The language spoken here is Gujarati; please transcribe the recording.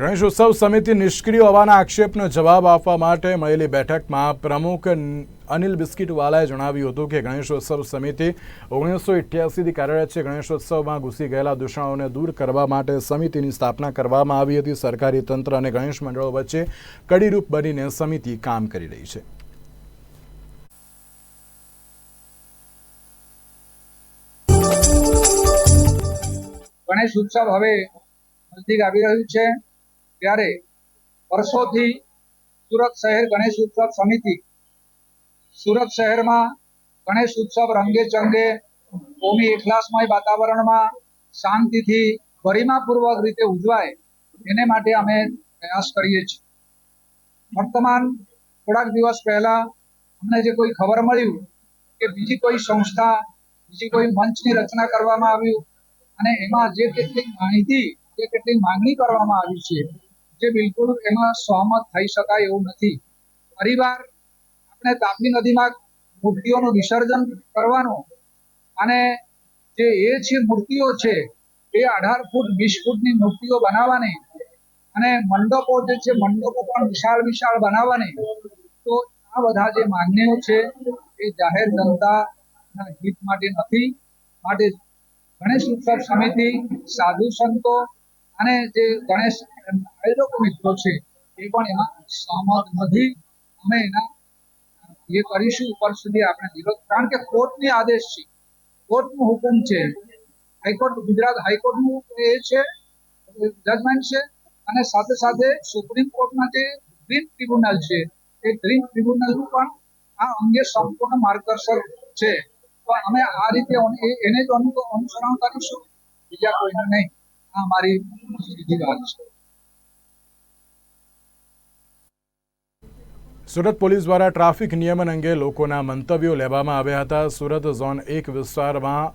ગણેશોત્સવ સમિતિ નિષ્ક્રિય હોવાના આક્ષેપનો જવાબ આપવા માટે મળેલી બેઠકમાં પ્રમુખ અનિલ બિસ્કીટવાલાએ જણાવ્યું હતું કે ગણેશોત્સવ સમિતિ ઓગણીસો ઇઠ્યાસીથી કાર્યરત છે. ગણેશોત્સવમાં ઘૂસી ગયેલા દૂષણોને દૂર કરવા માટે સમિતિની સ્થાપના કરવામાં આવી હતી. સરકારી તંત્ર અને ગણેશ મંડળો વચ્ચે કડીરૂપ બનીને સમિતિ કામ કરી રહી છે. ગણેશ ઉત્સવ હવે નજીક આવી રહ્યું છે. ત્યારે વર્ષોથી સુરત શહેર ગણેશ ઉત્સવ સમિતિ સુરત શહેરમાં ગણેશ ઉત્સવ રંગે ચંગે કોમી એકલાસમય વાતાવરણમાં શાંતિથી ગરિમાપૂર્વક રીતે ઉજવાય એને માટે અમે પ્રયાસ કરીએ છીએ. વર્તમાન થોડાક દિવસ પહેલા અમને જે કોઈ ખબર મળ્યું કે બીજી કોઈ સંસ્થા, બીજી કોઈ મંચની રચના કરવામાં આવ્યું અને એમાં જે કેટલીક માહિતી, જે કેટલીક માંગણી કરવામાં આવી છે જે બિલકુલ એમાં સહમત થઈ શકાય એવું નથી. ફરીવાર આપણે તાપી નદીમાં મૂર્તિઓનું વિસર્જન કરવાનું અને જે એ છે મૂર્તિઓ છે, એ અઢાર ફૂટ, વીસ ફૂટની મૂર્તિઓ બનાવવાની અને મંડપો જે છે, મંડપો પણ વિશાળ વિશાળ બનાવવાની. તો આ બધા જે માંગણીઓ છે, એ જાહેર જનતાના હિત માટે નથી. માટે ગણેશ ઉત્સવ સમિતિ, સાધુ સંતો અને જે ગણેશ આયોજકો મિત્રો છે, એ પણ એમાં સહમત નથી. અમે એના એ કરીશું ઉપર સુધી આપણે વિરોધ. કારણ કે કોર્ટની આદેશ છે. કોર્ટનું હુકમ છે. હાઈકોર્ટ, ગુજરાત હાઈકોર્ટનું એ છે જજમેન્ટ છે. અને સાથે સાથે સુપ્રીમ કોર્ટના જે ગ્રીન ટ્રિબ્યુનલ છે, એ ગ્રીન ટ્રિબ્યુનલનું પણ આ અંગે સંપૂર્ણ માર્ગદર્શક છે. તો અમે આ રીતે એને જ અનુ- અનુસરણ કરીશું. બીજા કોઈને નહીં. આ મારી સીધી વાત છે. સુરત પોલીસ દ્વારા ટ્રાફિક નિયમન અંગે લોકોના મંતવ્યો લેવામાં આવ્યા હતા. સુરત ઝોન એક વિસ્તારમાં